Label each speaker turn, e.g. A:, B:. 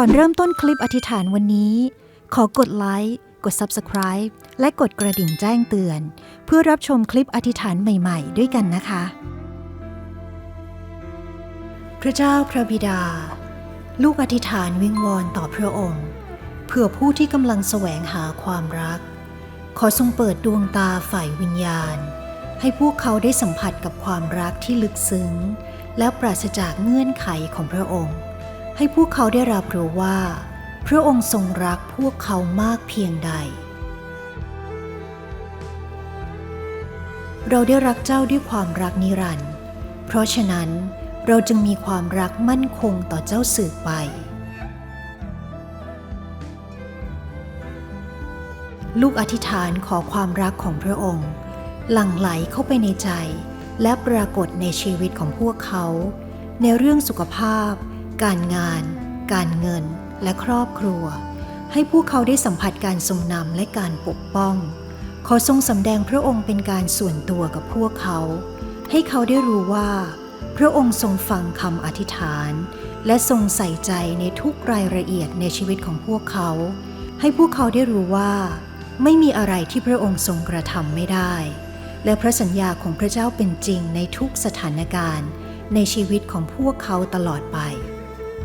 A: ก่อนเริ่มต้นคลิปอธิษฐานวันนี้ ขอกดไลค์กด Subscribe และกดกระดิ่งแจ้งเตือน เพื่อรับชมคลิปอธิษฐานใหม่ๆ ด้วยกันนะคะ พระเจ้าพระบิดา ลูกอธิษฐานวิงวอนต่อพระองค์ เพื่อผู้ที่กำลังแสวงหาความรัก ขอทรงเปิดดวงตาฝ่ายวิญญาณ ให้พวกเขาได้สัมผัสกับความรักที่ลึกซึ้ง และปราศจากเงื่อนไขของพระองค์ ให้พวกเขาได้รับรู้ว่า พระองค์ทรงรักพวกเขามากเพียงใด เราได้รักเจ้าด้วยความรักนิรันดร์เพราะฉะนั้นเราจึงมีความรักมั่นคงต่อเจ้าสืบไป ลูกอธิษฐานขอความรักของพระองค์ หลั่งไหลเข้าไปในใจ และปรากฏในชีวิตของพวกเขา ในเรื่องสุขภาพ การงาน การเงิน และครอบครัว ให้พวกเขาได้สัมผัสการทรงนำและการปกป้อง ขอทรงสำแดงพระองค์เป็นการส่วนตัวกับพวกเขา ให้เขาได้รู้ว่า พระองค์ทรงฟังคำอธิษฐาน และทรงใส่ใจในทุกรายละเอียดในชีวิตของพวกเขา ให้พวกเขาได้รู้ว่า ไม่มีอะไรที่พระองค์ทรงกระทำไม่ได้ และพระสัญญาของพระเจ้าเป็นจริงในทุกสถานการณ์ในชีวิตของพวกเขาตลอดไป